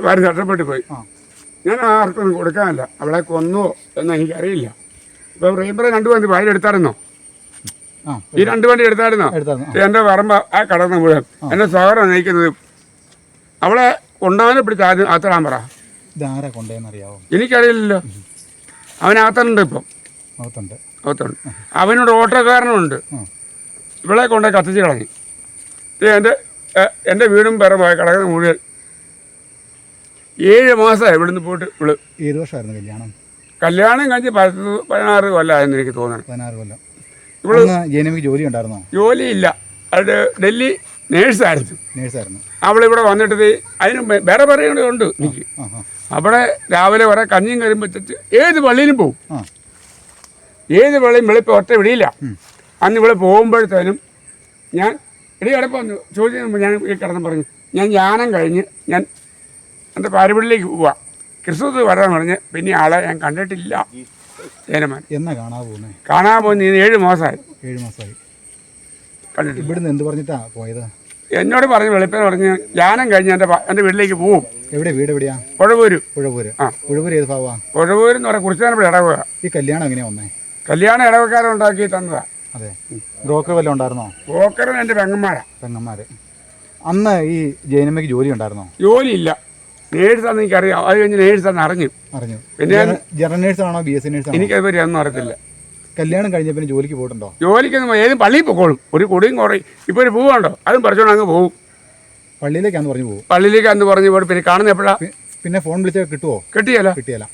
ഭാര്യ നഷ്ടപ്പെട്ടു പോയി. ഞാൻ ആർക്കൊന്നും കൊടുക്കാനല്ല. അവളെ കൊന്നോ എന്ന് എനിക്കറിയില്ല. ഇപ്പൊ റീബറെ രണ്ടു വണ്ടി ഭാര്യ എടുത്തായിരുന്നോ? ഈ രണ്ടു വണ്ടി എടുത്തായിരുന്നോ? എന്റെ പറമ്പ ആ കടന്ന് മുഴുവൻ. എന്റെ സഹോദരൻ നയിക്കുന്നത് അവളെ കൊണ്ടുപോകാനെ പിടിച്ച് ആദ്യം ആത്തടാൻ പറ. എനിക്കറിയില്ലല്ലോ. അവനകത്തുണ്ട് ഇപ്പം. അകത്തുണ്ട് അവനോട് ഓട്ടോക്കാരനുണ്ട്. ഇവളെ കൊണ്ടുപോയി കത്തിച്ച് കളഞ്ഞു. എന്റെ എന്റെ എ- എന്റെ വീടും പേരെ പോയ കിടക്കുന്ന മുഴുവൻ ഏഴ് മാസമായി ഇവിടുന്ന് പോയിട്ട് ഇവൾ. ഏത് വർഷമായിരുന്നു കല്യാണം. കല്യാണം കഴിഞ്ഞ് പത്ത് പതിനാറ് കൊല്ലമായെന്ന് എനിക്ക് തോന്നുന്നു പതിനാറ് കൊല്ലം. ഇവൾ അന്ന് ജനമിക്ക് ജോലി ഉണ്ടായിരുന്നോ? ജോലിയില്ല. അത് ഡൽഹി നേഴ്സായിരുന്നു. നേഴ്സായിരുന്നു. അവളിവിടെ വന്നിട്ട് അതിന് വേറെ വേറെ ഉണ്ട് എനിക്ക്. അവിടെ രാവിലെ കുറേ കഞ്ഞിയും കറിയും വെച്ചിട്ട് ഏത് പള്ളിയിലും പോകും ഏത് പള്ളിയും വെളുപ്പ് ഒറ്റ വിടിയില്ല. അന്ന് ഇവിടെ പോകുമ്പോഴത്തേനും ഞാൻ ഇടീ വന്നു. ചോദിച്ചു ഞാൻ ഈ കിടന്ന് പറഞ്ഞു ഞാൻ യാനം കഴിഞ്ഞ് ഞാൻ എന്റെ പാരമ്പര്യത്തിലേക്ക് പോവാ. ക്രിസ്തുസ് വരാന്ന് പറഞ്ഞ് പിന്നെ ആളെ ഞാൻ കണ്ടിട്ടില്ല. ചേനമാൻ എന്നാ കാണാൻ പോകുന്നേ? കാണാൻ പോകുന്ന ഏഴ് മാസമായി. ഏഴ് മാസമായി. കണ്ടിട്ടില്ല. ഇവിടുന്ന് എന്ത് പറഞ്ഞിട്ടാ പോയത്? എന്നോട് പറഞ്ഞു വെളുപ്പിന് പറഞ്ഞ് ധ്യാനം കഴിഞ്ഞ് എന്റെ എന്റെ വീട്ടിലേക്ക് പോവും. എവിടെ? വീട് എവിടെയാ? പുഴവൂര്. പുഴപൂര് ആ. പുഴപൂര് ഏത് ഭാവാ പുഴവൂര് എന്ന് പറയാം ഇവിടെ ഇടവുക. ഈ കല്യാണം എങ്ങനെയാ വന്നേ? കല്യാണം ഇടവക്കാരുണ്ടാക്കി തന്നതാ. അതെ. ബ്രോക്കർ വല്ലതും ഉണ്ടായിരുന്നോ? ബ്രോക്കറും എന്റെ പെങ്ങന്മാരാ. പെങ്ങന്മാര്. അന്ന് ഈ ജൈനമ്മയ്ക്ക് ജോലി ഉണ്ടായിരുന്നോ? ജോലിയില്ല. നേഴ്സാന്ന് എനിക്കറിയാം. അത് കഴിഞ്ഞ് നേഴ്സാന്ന് അറിഞ്ഞു. അറിഞ്ഞു. പിന്നെ ജനറൽ നേഴ്സ് ആണോ ബി എസ് സി നേഴ്സ് ആണോ എനിക്കത് പറ്റി ഒന്നും അറിയത്തില്ല. കല്യാണം കഴിഞ്ഞ പിന്നെ ജോലിക്ക് പോയിട്ടുണ്ടോ? ജോലിക്കൊന്നും ഏതും പള്ളിയിൽ പൊക്കോളും. ഒരു കുടിയും കുറയും ഇപ്പോൾ ഒരു പൂവുണ്ടോ അതും പറിച്ചോണ്ട് അങ്ങ് പോകും പള്ളിയിലേക്കാന്ന് പറഞ്ഞു പോകും പള്ളിയിലേക്ക് അന്ന് പറഞ്ഞു പോയി പിന്നെ കാണുന്ന എപ്പോഴാ? പിന്നെ ഫോൺ വിളിച്ചാൽ കിട്ടുമോ കിട്ടിയല്ല. കിട്ടിയല്ല.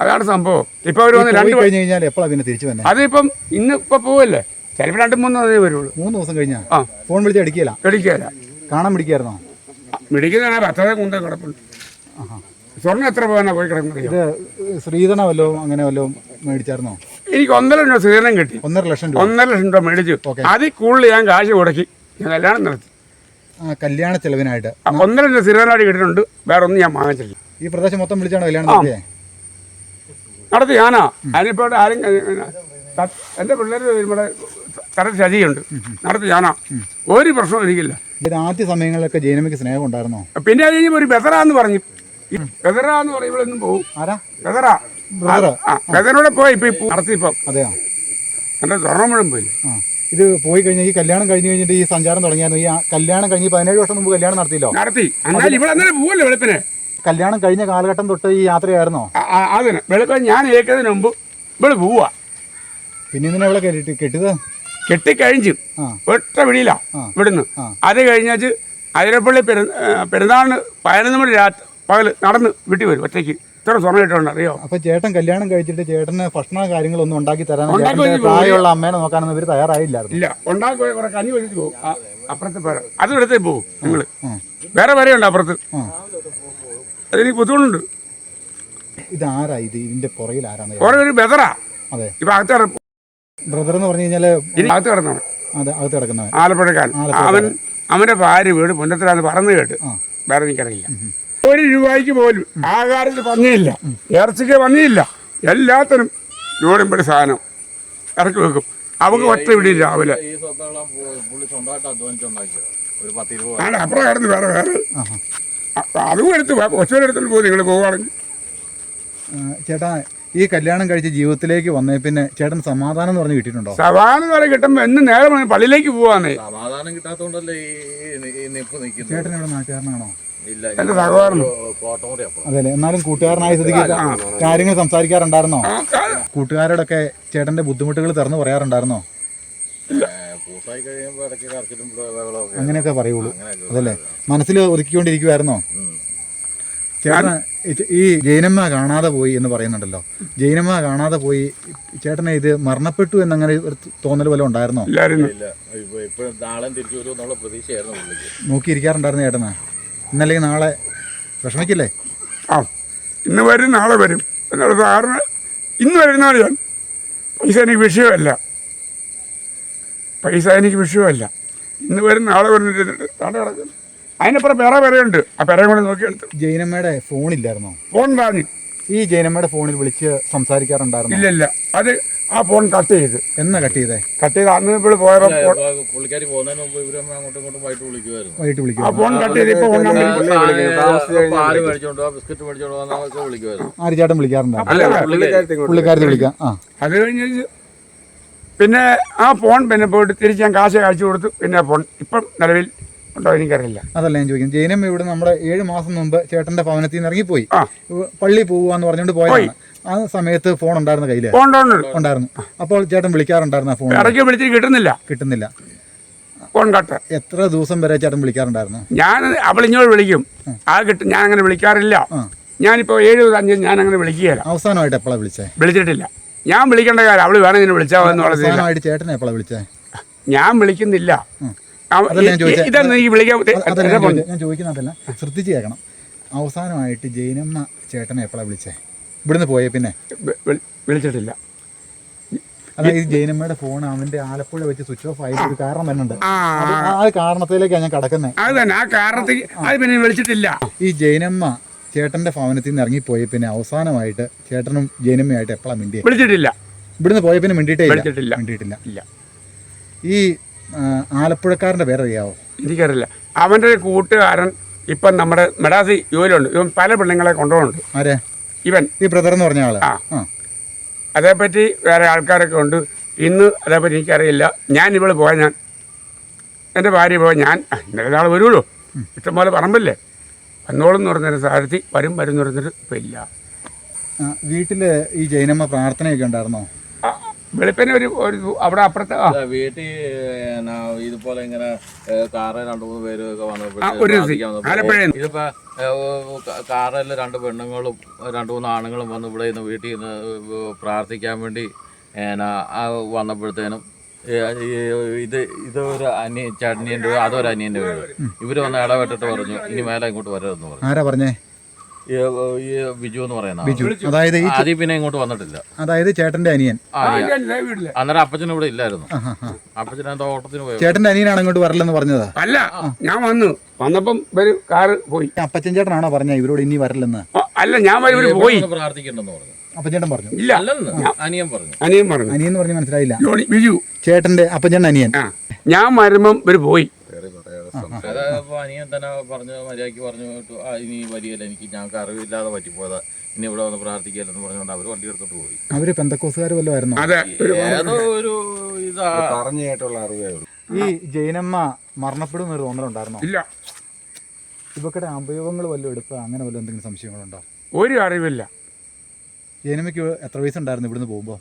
അതാണ് സംഭവം. ഇപ്പോൾ അവർ വന്ന് രണ്ട് കഴിഞ്ഞ് കഴിഞ്ഞാൽ എപ്പോഴാണ് പിന്നെ തിരിച്ചു തന്നെ അതിപ്പം ഇന്ന് ഇപ്പോൾ പോവല്ലേ? ചിലപ്പോൾ രണ്ട് മൂന്ന് അതേ വരുള്ളൂ. മൂന്ന് ദിവസം കഴിഞ്ഞാ? ആ. ഫോൺ വിളിച്ചാൽ അടിക്കില്ല പിടിക്കുകയില്ല കാണാൻ പിടിക്കായിരുന്നോ മിടിക്കുന്നതാണ് പത്തര കുന്ത കിടപ്പുണ്ട്. സ്വർണം എത്ര പോകാനാ പോയി കിടക്കുന്നത് ഇത് ശ്രീധന വല്ലോ അങ്ങനെ വല്ലതും മേടിച്ചായിരുന്നോ? എനിക്ക് ഒന്നര രൂപ സ്വീകരണം കിട്ടി. ഒന്നര ലക്ഷം രൂപ. ഒന്നര ലക്ഷം രൂപ മേടിച്ചു. ഓക്കേ. അതിൽ കൂടുതൽ ഞാൻ കാശ് മുടക്കി. ഞാൻ കല്യാണം നടത്തി. ആ കല്യാണ ചെലവിനായിട്ട്. ആ ഒന്നര ലക്ഷം സ്ഥിരനായിട്ട് കിട്ടിയിട്ടുണ്ട്. വേറെ ഒന്നും ഞാൻ വാങ്ങിച്ചില്ല. ഈ പ്രദേശം മൊത്തം വിളിച്ചാണോ കല്യാണം നടത്തിയേ? നടത്തി ഞാനാ. അതിനിപ്പോ ഇവിടെ ആരും ത- എന്റെ പിള്ളേർ ഇവിടെ തര ശരിയുണ്ട് നടത്തി ഞാനാ. ഒരു പ്രശ്നവും എനിക്കില്ല. ഇത് ആദ്യ സമയങ്ങളിലൊക്കെ ജൈനമ്മയ്ക്ക് സ്നേഹം ഉണ്ടായിരുന്നോ? പിന്നെ അത് കഴിഞ്ഞപ്പോൾ ഒരു ബെസറാന്ന് പറഞ്ഞു. ഈ ബെതറാന്ന് പറയുമ്പോഴൊന്നും പോകും ആരാ? ബെതറ ബ്രദർ ആ ബെതറോടെ പോയി ഇപ്പം ഈ നടത്തി ഇപ്പം. അതെയോ? എന്റെ സ്വർണം മുഴുവൻ ഇത് പോയി കഴിഞ്ഞാൽ ഈ കല്യാണം കഴിഞ്ഞ് കഴിഞ്ഞിട്ട് ഈ സഞ്ചാരം തുടങ്ങിയായിരുന്നു. ഈ കല്യാണം കഴിഞ്ഞ് പതിനേഴ് വർഷം മുമ്പ് കല്യാണം നടത്തിയില്ലോ? നടത്തി. എന്നാൽ ഇവിടെ അന്നേരം പോവല്ലേ വെളുപ്പിനെ? കല്യാണം കഴിഞ്ഞ കാലഘട്ടം തൊട്ട് ഈ യാത്രയായിരുന്നോ? അതിന്. വെളുപ്പം ഞാൻ ഏക്കുന്നതിന് മുമ്പ് ഇവിടെ പോവാ പിന്നെ ഇതിനെ ഇവിടെ കെട്ടി കെട്ടിയത്? കെട്ടിക്കഴിഞ്ഞു ഒറ്റ വിടിയില്ല. ഇവിടുന്ന്. അത് കഴിഞ്ഞാച്ച് അതിരപ്പള്ളി പെരു പെരുന്നാളിന് പതിനൊന്ന് മണി രാത്രി പകൽ നടന്ന് വീട്ടിൽ വരും ഒറ്റയ്ക്ക്. ഇത്ര സ്വർണം ഇട്ടുണ്ട് അറിയോ? അപ്പൊ ചേട്ടൻ കല്യാണം കഴിച്ചിട്ട് ചേട്ടന് ഭക്ഷണ കാര്യങ്ങളൊന്നും ഉണ്ടാക്കി തരാൻ ഉണ്ടാക്കി പ്രായമുള്ള അമ്മേനെ നോക്കാനൊന്നും ഇവർ തയ്യാറായില്ലായിരുന്നു. ഇല്ല ഉണ്ടാക്കി കുറെ കഞ്ഞി വെച്ചിട്ട് പോകും. അപ്പുറത്ത് പേര. അതും എടുത്തേ പോകും നിങ്ങൾ വേറെ വേറെ വരെയുണ്ട് അപ്പുറത്ത്. അതെനിക്ക് ബുദ്ധിമുട്ടുണ്ട്. ഇതാരാ ഇത്? ഇതിന്റെ പുറകിൽ ആരാണ്? ഒരു ബെതറാ അതെ. ഇപ്പൊ അകത്ത് കിടന്നു ബ്രദർ എന്ന് പറഞ്ഞു കഴിഞ്ഞാൽ അകത്ത് കിടന്നവൻ. അതെ അകത്ത് കിടക്കുന്നവൻ. ആലപ്പുഴക്കാരൻ. അവൻ അവന്റെ ഭാര്യ വീട് പുന്നത്തിലാന്ന് പറഞ്ഞു കേട്ട്. വേറെ എനിക്കറിയില്ല ഒരു രൂപയ്ക്ക് പോലും ആകാരത്തിൽ പന്നിയില്ല ഇറച്ചിക്ക് പന്നിയില്ല എല്ലാത്തിനും ജോഡിമ്പടി സാധനം. ഇറക്കി വെക്കും. അവക്ക് ഒറ്റ വിടിയും രാവിലെ. ആണ് അപ്പുറം കിടന്ന് വേറെ വേറെ. അതും എടുത്ത് ഒച്ചടുത്തു പോകും നിങ്ങൾ പോവുകയാണെങ്കിൽ. ചേട്ടാ ഈ കല്യാണം കഴിച്ച് ജീവിതത്തിലേക്ക് വന്നേ പിന്നെ ചേട്ടൻ സമാധാനം എന്ന് പറഞ്ഞ് കിട്ടിയിട്ടുണ്ടോ? സമാധാനം വരെ കിട്ടുമ്പോൾ എന്ന് നേരെ പള്ളിയിലേക്ക് പോവാന്നേ. സമാധാനം കിട്ടാത്തോണ്ടല്ലേ ഈ ഈ- ഈ നിപ്പ് നിൽക്കുന്നത്. ചേട്ടൻ ഇവിടെ നാട്ടുകാരനാണോ? കോട്ടമുറി അപ്പൊ അതെ എന്നാലും കൂട്ടുകാരനായ സ്ഥിതിക്ക് കാര്യങ്ങൾ സംസാരിക്കാറുണ്ടായിരുന്നോ? കൂട്ടുകാരോടൊക്കെ ചേട്ടന്റെ ബുദ്ധിമുട്ടുകൾ തുറന്നു പറയാറുണ്ടായിരുന്നോ? അങ്ങനെയൊക്കെ പറയുള്ളൂ. അതല്ലേ? മനസ്സിൽ ഒതുക്കിക്കൊണ്ടിരിക്കുവായിരുന്നോ? ചേട്ടന് ചേട്ടൻ ഈ ജൈനമ്മ കാണാതെ പോയി എന്ന് പറയുന്നുണ്ടല്ലോ. ജൈനമ്മ കാണാതെ പോയി ചേട്ടനെ ഇത് മരണപ്പെട്ടു എന്നങ്ങനെ തോന്നൽ വല്ലതും ഉണ്ടായിരുന്നോ? നോക്കിയിരിക്കാറുണ്ടായിരുന്നു ചേട്ടനാ. ഇന്നല്ലെങ്കിൽ നാളെ വിഷമിക്കില്ലേ? ആ ഇന്ന് വരും നാളെ വരും. എന്നുള്ള സാറിന് ഇന്ന് വരുന്നതാണ് ഞാൻ. പൈസ എനിക്ക് വിഷയമല്ല. പൈസ എനിക്ക് വിഷയമല്ല. ഇന്ന് വരും നാളെ വരുന്നിട്ട് നാളെ കിടക്കുന്നു അതിനപ്പുറം വേറെ വരെയുണ്ട് ആ പെരയും കൂടെ നോക്കിയെടുത്തു. ജൈനമ്മയുടെ ഫോണില്ലായിരുന്നോ? ഫോൺ താഞ്ഞ് ഈ ജയനമ്മയുടെ ഫോണിൽ വിളിച്ച് സംസാരിക്കാറുണ്ടായിരുന്നു? ഇല്ല ഇല്ല. അത് ആ ഫോൺ കട്ട് ചെയ്ത്. എന്നാ കട്ട് ചെയ്തേ? കട്ട് ചെയ്ത് അന്ന് ഇപ്പോൾ പോയപ്പോൾ പുള്ളിക്കാരി പോകുന്നതിന് മുമ്പ് ഇവരമ്മ അങ്ങോട്ടും ഇങ്ങോട്ടും വൈകിട്ട് വിളിക്കുമായിരുന്നു വൈകിട്ട് ആ വിളിക്കും ഫോൺ കട്ട് ചെയ്ത് ഇപ്പോൾ ഫോൺ നമ്പർ പാൽ മേടിച്ചോണ്ടോ ബിസ്ക്കറ്റ് മേടിച്ചോണ്ട് എന്നൊക്കെ വിളിക്കുമായിരുന്നു ആര് ചേട്ടൻ വിളിക്കാറുണ്ടായിരുന്നു അല്ല പുള്ളിക്കാരത്തെ വിളിക്കാം. ആ. അത് കഴിഞ്ഞ് പിന്നെ ആ ഫോൺ പിന്നെ പോയിട്ട് തിരിച്ച് ഞാൻ കാശ് അയച്ചു കൊടുത്തു. പിന്നെ ആ ഫോൺ ഇപ്പം നിലവിൽ ഉണ്ടോ? എനിക്കറിയില്ല. അതല്ല ഞാൻ ചോദിക്കുന്നത്. ജയനമ്മ ഇവിടെ നമ്മുടെ ഏഴ് മാസം മുമ്പ് ചേട്ടന്റെ ഭവനത്തിൽ നിന്ന് ഇറങ്ങിപ്പോയി. പള്ളി പോവാന്ന് പറഞ്ഞുകൊണ്ട് പോയതാണ്. ആ സമയത്ത് ഫോൺ ഉണ്ടായിരുന്ന കയ്യിൽ. ഉണ്ടായിരുന്നു. അപ്പോൾ ചേട്ടൻ വിളിക്കാറുണ്ടായിരുന്നു ഫോൺ ഇടയ്ക്ക് വിളിച്ചിട്ട് കിട്ടുന്നില്ല. കിട്ടുന്നില്ല. ഫോൺ കട്ട് എത്ര ദിവസം വരെ ചേട്ടൻ വിളിക്കാറുണ്ടായിരുന്നു? ഞാൻ അവളിഞ്ഞോട് വിളിക്കും. ആ. കിട്ടും ഞാൻ അങ്ങനെ വിളിക്കാറില്ല. ഞാനിപ്പോ ഞാനിപ്പോൾ ഏഴ് അഞ്ച് ഞാൻ അങ്ങനെ വിളിക്കുകയില്ല. അവസാനമായിട്ട് എപ്പോഴാ വിളിച്ചേ? വിളിച്ചിട്ടില്ല. ഞാൻ വിളിക്കേണ്ട കാര്യം അവൾ വേണമെങ്കിൽ വിളിച്ചാൽ അവസാനമായിട്ട് ചേട്ടനെ എപ്പോഴാണ് വിളിച്ചേ? ഞാൻ വിളിക്കുന്നില്ല. എനിക്ക് വിളിക്കാൻ ഞാൻ ചോദിക്കുന്നതല്ല ശ്രദ്ധിച്ച് കേൾക്കണം. അവസാനമായിട്ട് ജയനമ്മ ചേട്ടനെ എപ്പോഴാണ് വിളിച്ചേ? ഇവിടുന്ന് പോയേ പിന്നെ? വിളിച്ചിട്ടില്ല. അതായത് ജൈനമ്മയുടെ ഫോൺ അവന്റെ ആലപ്പുഴ വെച്ച് സ്വിച്ച് ഓഫ് ആയിട്ട് ഒരു കാരണം തന്നെ ആ. ആ കാരണത്തിലേക്കാണ് ഞാൻ കടക്കുന്നത് അത് തന്നെ. ആ കാരണത്തിൽ അത് പിന്നെ വിളിച്ചിട്ടില്ല. ഈ ജയനമ്മ ചേട്ടന്റെ ഭവനത്തിൽ നിന്ന് ഇറങ്ങിപ്പോയി പിന്നെ അവസാനമായിട്ട് ചേട്ടനും ജൈനമ്മയായിട്ട് എപ്പോഴാണ് മിണ്ടിയത് വിളിച്ചിട്ടില്ല. ഇവിടുന്ന് പോയ പിന്നെ മിണ്ടിയിട്ടേ വിളിച്ചിട്ടില്ല. മിണ്ടിയിട്ടില്ല. ഈ ആ, ആലപ്പുഴക്കാരന്റെ പേരറിയാവോ? എനിക്കറിയില്ല. അവന്റെ ഒരു കൂട്ടുകാരൻ ഇപ്പം നമ്മുടെ മെഡാസി ജോലിയുണ്ട് ഇവൻ പല പെണ്ണുങ്ങളെ കൊണ്ടുപോകുന്നുണ്ട്. ആരെ? ഇവൻ. ഈ ബ്രദർ എന്ന് പറഞ്ഞ ആൾ. ആ. അതേപ്പറ്റി വേറെ ആൾക്കാരൊക്കെ ഉണ്ട്. ഇന്ന് അതേപ്പറ്റി എനിക്കറിയില്ല. ഞാൻ ഇവിടെ പോയാൽ ഞാൻ. എന്റെ ഭാര്യ പോയാൽ ഞാൻ. "ആ, ഇന്നലെ നാൾ വരുമല്ലോ ഇഷ്ടംപോലെ പറമ്പില്ലേ? വന്നോളും എന്ന് പറഞ്ഞൊരു സാരഥി വരും വരും എന്ന് പറഞ്ഞിട്ട് ഇപ്പം ഇല്ല. വീട്ടിൽ ഈ ജൈനമ്മ പ്രാർത്ഥനയൊക്കെ ഉണ്ടായിരുന്നോ? വെളുപ്പിന് ഒരു ഒരു അവിടെ അപ്പുറത്ത് ആ. വീട്ടിൽ ഇതുപോലെ ഇങ്ങനെ കാറ് രണ്ടു മൂന്ന് പേര് ഒക്കെ. ആലപ്പുഴയിൽ ഇതിപ്പോ കാറിൽ രണ്ട് പെണ്ണുങ്ങളും രണ്ടു മൂന്ന് ആണുങ്ങളും വന്ന് ഇവിടെ നിന്ന് വീട്ടിൽ നിന്ന് പ്രാർത്ഥിക്കാൻ വേണ്ടി വന്നപ്പോഴത്തേനും ഈ ഇത് ഇത് ഒരു അനിയ ചേട്ടനിയന്റെ വീട് അതൊരു അനിയന്റെ വീട്. ഇവർ വന്ന് ഇടപെട്ടിട്ട് പറഞ്ഞു ഇനി മേലെ ഇങ്ങോട്ട് വരരുതെന്ന് പറഞ്ഞു. ആരാ പറഞ്ഞേ? ഈ ബിജു എന്ന് പറയുന്ന ബിജു. അതായത് ഈ ആദ്യം പിന്നെ ഇങ്ങോട്ട് വന്നിട്ടില്ല. അതായത് ചേട്ടന്റെ അനിയൻ. അന്നേരം അപ്പച്ചൻ ഇവിടെ ഇല്ലായിരുന്നു. അപ്പച്ചൻ എന്തോ ഓട്ടത്തിന് പോയോ. ചേട്ടന്റെ അനിയനാണ് ഇങ്ങോട്ട് വരലെന്ന് പറഞ്ഞത്? അല്ല ഞാൻ വന്നു. വന്നപ്പം ഒരു കാറ് പോയി. അപ്പച്ചൻ ചേട്ടനാണോ പറഞ്ഞ ഇവരോട് ഇനി വരലെന്ന്? അല്ല ഞാൻ ഇവർ പോയി. പ്രാർത്ഥിക്കണ്ടെന്ന് പറഞ്ഞു. അപ്പച്ചേട്ടൻ പറഞ്ഞു. ഇല്ല. അനിയൻ പറഞ്ഞു. അനിയൻ പറഞ്ഞു. അനിയൻ പറഞ്ഞു മനസ്സിലായില്ല. ബിജു. ചേട്ടന്റെ അപ്പച്ചേട്ടൻ അനിയൻ. ഞാൻ വരുമ്പം ഇവർ പോയി. അനിയൻ തന്നെ പറഞ്ഞു മര്യാദയ്ക്ക് പറഞ്ഞു "ഇട്ടു, ആ ഇനി വരികയില്ല എനിക്ക് ഞങ്ങൾക്ക് അറിവില്ലാതെ പറ്റിപ്പോയതാ. ഇനി ഇവിടെ വന്ന് പ്രാർത്ഥിക്കല്ലെന്ന് പറഞ്ഞുകൊണ്ട് അവർ വണ്ടി എടുത്തോട്ട് പോയി. അവർ പെന്തക്കോസുകാർ വല്ല ആയിരുന്നോ? അതെ ഒരു ഏതോ ഒരു ഇതാ. പറഞ്ഞു കേട്ടുള്ള അറിവേ ഉള്ളൂ. ഈ ജൈനമ്മ മരണപ്പെടുന്ന ഒരു തോന്നലുണ്ടായിരുന്നോ ഇല്ല. ഇവക്കടെ അവയവങ്ങൾ വല്ലതും എടുക്കുക അങ്ങനെ വല്ലതും എന്തെങ്കിലും സംശയങ്ങളുണ്ടോ? ഒരു അറിവില്ല. ജൈനമ്മയ്ക്ക് എത്ര വയസ്സുണ്ടായിരുന്നു ഇവിടുന്ന് പോകുമ്പോൾ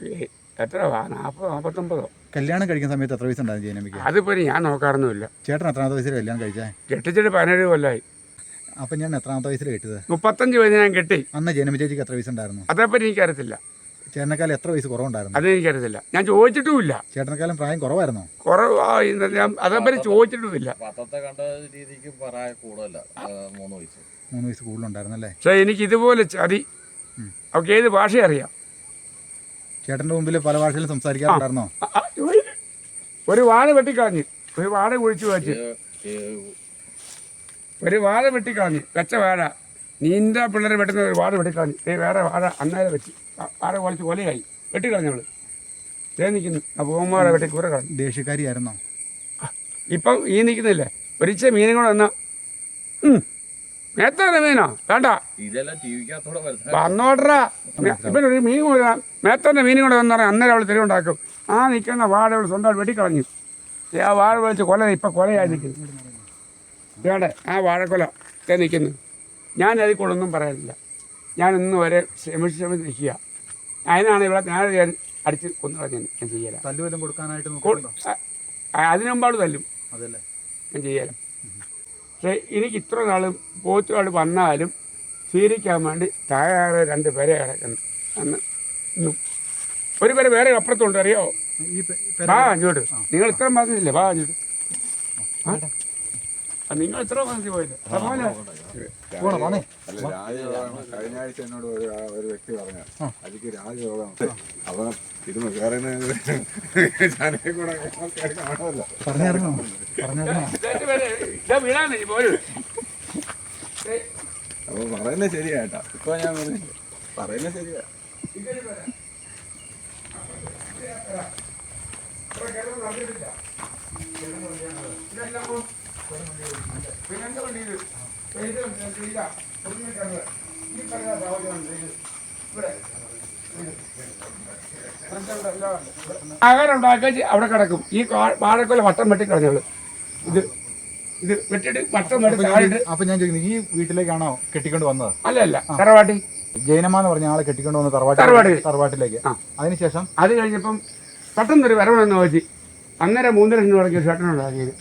ഏ, എത്ര നാൽപ്പതോ നാൽപ്പത്തൊമ്പതോ കല്യാണം കഴിക്കുന്ന സമയത്ത് എത്ര വയസ്സുണ്ടായിരുന്നു ജയനമിക്ക് അതിപ്പോ ഞാൻ നോക്കാറൊന്നുമില്ല. ചേട്ടൻ എത്രാമത്തെ വയസ്സിൽ കല്യാണം കഴിച്ചേ? കെട്ടിച്ചിട്ട് പതിനേഴ് കൊല്ലായി. അപ്പം ഞാൻ എത്രാമത്തെ വയസ്സിൽ കെട്ടിയത്? മുപ്പത്തഞ്ച് വയസ്സ് ഞാൻ കെട്ടി. അന്ന് ജൈനമ്മ ചേച്ചിക്ക് എത്ര വയസ്സുണ്ടായിരുന്നു അതേപ്പറ്റി എനിക്കറിയത്തില്ല. ചേട്ടനക്കാലം എത്ര വയസ്സ് കുറവുണ്ടായിരുന്നു? അതെനിക്കറിയത്തില്ല. ഞാൻ ചോദിച്ചിട്ടുമില്ല. ചേട്ടനക്കാലം പ്രായം കുറവായിരുന്നോ? കുറവ് ഞാൻ അതേപ്പറ്റി ചോദിച്ചിട്ടുമില്ല. മൂന്ന് വയസ്സ്. കൂടുതലുണ്ടായിരുന്നല്ലേ? പക്ഷേ എനിക്ക് ഇതുപോലെ ചതി അവർക്ക് ഏത് ഭാഷ അറിയാം. ചേട്ടന്റെ മുമ്പിൽ പല ഭാഷയിലും സംസാരിക്കാറുണ്ടായിരുന്നോ? ഒരു- വാഴ വെട്ടിക്കളഞ്ഞ് ഒരു വാഴ കുഴിച്ചു വെച്ച്. ഒരു വാഴ വെട്ടിക്കളഞ്ഞ് വെച്ച വാഴ. നീന്താ പിള്ളേരെ വെട്ടുന്ന ഒരു വാഴ വെട്ടിക്കളഞ്ഞ് ഏ വേറെ വാഴ അന്നേരം വെച്ച് വാഴ കുളിച്ച് കൊലയായി. വെട്ടിക്കളഞ്ഞവൾ ദേ നിൽക്കുന്നു ആ പൂമാരെ വെട്ടി കുറെ കളഞ്ഞു. ദേഷ്യക്കാരിയായിരുന്നോ? ഇപ്പം ഈ നിൽക്കുന്നില്ലേ ഒരിച്ച മീനും കൂടെ വന്ന മീനോ. വേണ്ട. വന്നോട്ടറാ ഒരു മീൻ കൊണ്ടുവരാം മേത്തന്റെ മീനും കൂടെ പറഞ്ഞാൽ അന്നേരം അവൾ തെരുവുണ്ടാക്കും ആ നിൽക്കുന്ന വാഴ അവൾ സ്വന്തമായിട്ട് വെട്ടിക്കളഞ്ഞു. ദേ ആ വാഴ വിളിച്ച് കൊല ഇപ്പം കൊലയായി നിൽക്കുന്നു വേണ്ടേ ആ വാഴക്കൊല നിൽക്കുന്നു ഞാൻ അതിൽ കൊണ്ടൊന്നും പറയാനില്ല. ഞാൻ ഇന്ന് വരെ ശ്രമിച്ച് ശ്രമിച്ച് നിൽക്കുക അതിനാണ് ഇവിടെ ഞാൻ ഞാൻ അടിച്ച് കൊന്നു കളഞ്ഞത് ഞാൻ ചെയ്യല. തല്ലുവല്ലം കൊടുക്കാനായിട്ട് അതിനു മുമ്പാട് തല്ലും. അതല്ലേ. ഞാൻ ചെയ്യല. പക്ഷേ എനിക്ക് ഇത്ര നാളും പോത്തുകാട് വന്നാലും സ്വീകരിക്കാൻ വേണ്ടി താഴെ രണ്ട് പേരെ കിടക്കുന്നു. അന്ന് ഇന്നും. ഒരു പേര് വേറെ അപ്പുറത്തുണ്ട് അറിയോ? ആ അങ്ങോട്ട് നിങ്ങൾ ഇത്രയും പറഞ്ഞില്ലേ? വാ അങ്ങോട്ട് ആ? നിങ്ങൾ എത്ര മതി പോയത്. രാജയോഗം കഴിഞ്ഞ ആഴ്ച എന്നോട് ഒരു ഒരു വ്യക്തി പറഞ്ഞു അതിക്ക് രാജയോഗം അപ്പൊ ഇത് കയറുന്ന ജനയെ കൂടെ ആൾക്കാര് പറയുന്നത് ശരിയാ പറഞ്ഞിറങ്ങോ ഇതാ പേര്, ഇത് ഈ അവിടെ കിടക്കും. ഈ വാഴക്കൊല വട്ടം വെട്ടി കളഞ്ഞോളൂ ഇത് ഇത് വെട്ടിട്ട് വട്ടം വെട്ടി താഴിട്ട് അപ്പൊ ഞാൻ ചോദിക്കുന്നത് ഈ വീട്ടിലേക്കാണോ കെട്ടിക്കൊണ്ട് വന്നത്? അല്ല അല്ല. തറവാട്ടി. ജൈനമ്മ എന്ന് പറഞ്ഞ ആളെ കെട്ടിക്കൊണ്ട് വന്ന തറവാട്ടി തറവാട്ടി തറവാട്ടിലേക്ക്. അതിനുശേഷം? അത് കഴിഞ്ഞപ്പം പെട്ടെന്നൊരു വരവണെന്ന് നോക്കി അങ്ങനെ മൂന്നര ലക്ഷം രൂപയ്ക്ക് അത്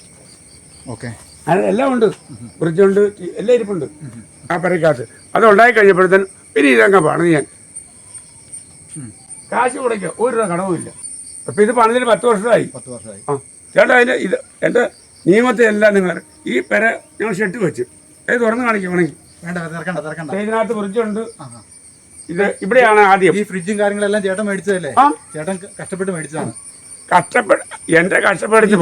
എല്ലാം ഉണ്ട്. ഫ്രിഡ്ജുണ്ട് ടി- എല്ലാം ഇരിപ്പുണ്ട്. ആ പെരക്കകത്ത് അത് ഉണ്ടായി കഴിഞ്ഞപ്പോഴത്തേനും പിന്നെ ഇതങ്ങ് പണിത് ഞാൻ. കാശ് കൊടുക്കുക ഒരു രൂപ കടവുമില്ല അപ്പം ഇത് പണിതിന് പത്ത് വർഷമായി. പത്ത് വർഷമായി. ആ ചേട്ടാ അതിന്റെ ഇത് എന്റെ നിയമത്തെ എല്ലാം നിങ്ങൾ ഈ പെര ഞങ്ങൾ ഷെട്ട് വെച്ച്. അത് തുറന്ന് തിരക്കണ്ട തിരക്കണ്ട. ഇതിനകത്ത് ഫ്രിഡ്ജുണ്ട് ആ. ഇത് ഇവിടെയാണ് ആദ്യം. ഈ ഫ്രിഡ്ജും കാര്യങ്ങളെല്ലാം ചേട്ടൻ മേടിച്ചതല്ലേ? ചേട്ടൻ കഷ്ടപ്പെട്ട് മേടിച്ചതാണ്. കഷ്ടപ്പെട്ട് എന്റെ കഷ്ടപ്പെടുത്തി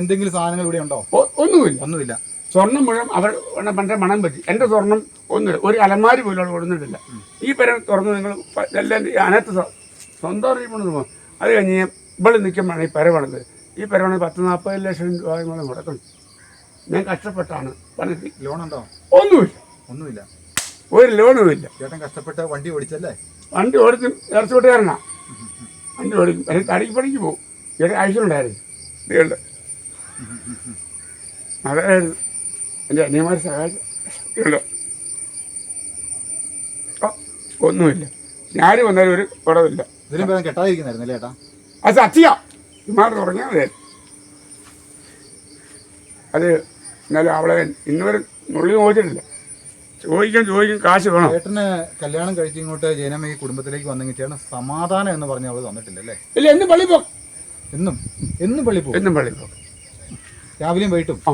എന്തെങ്കിലും സാധനങ്ങൾ ഇവിടെ ഉണ്ടോ? ഒന്നുമില്ല. ഒന്നുമില്ല. സ്വർണം മുഴുവൻ അവർ പണ്ടേ മണം പറ്റി എന്റെ സ്വർണം ഒന്നുമില്ല. ഒരു അലമാരി പോലും അവിടെ കൊടുത്തിട്ടില്ല. ഈ പേരെ തുറന്ന് നിങ്ങൾ എല്ലാം അനത്ത് സ്വന്തം അറിയപ്പെടുന്നു അത് കഴിഞ്ഞ് ഇവിടെ നിൽക്കുമ്പോഴാണ് ഈ പെര പണിത്. ഈ പെര പണിത് പത്ത് നാൽപ്പത് ലക്ഷം രൂപ കൂടെ ഞാൻ കഷ്ടപ്പെട്ടാണ്. പണിത്. ലോണുണ്ടോ? ഒന്നുമില്ല. ഒന്നുമില്ല. ഒരു ലോണുമില്ല. ചേട്ടൻ കഷ്ടപ്പെട്ട വണ്ടി ഓടിച്ചല്ലേ? വണ്ടി ഓടിച്ച് ഇറച്ചിവിട്ടുകാരനാ വണ്ടി ഓടിക്കും അതിന് തടിക്ക് പണിക്ക് പോകും ഇവിടെ ആവശ്യമുണ്ടായിരുന്നു. നീണ്ട അതായിരുന്നു എന്റെ അനിയന്മാർ സഹായിച്ചു ഒന്നുമില്ല. ഞാനും വന്നാലും ഒരു കുറവില്ല കെട്ടാതിരിക്കുന്നായിരുന്നല്ലേ ചേട്ടാ അത് സത്യ. ഇമാർ തുടങ്ങിയാൽ അതെ അത് എന്നാലും അവളെ ഇന്നുവരെ നുള്ളി നോക്കിയിട്ടില്ല. ചോദിക്കാൻ ചോദിക്കും കാശ് വേണം. ചേട്ടന് കല്യാണം കഴിച്ച് ഇങ്ങോട്ട് ജൈനമ്മ ഈ കുടുംബത്തിലേക്ക് വന്നെങ്കിൽ ചേട്ടൻ സമാധാനം എന്ന് പറഞ്ഞ അവൾ തന്നിട്ടില്ല അല്ലേ ഇല്ല എന്നും പള്ളി പോ. എന്നും എന്നും പള്ളി പോ. എന്നും പള്ളി പോ. രാവിലെയും വൈകിട്ടും? ആ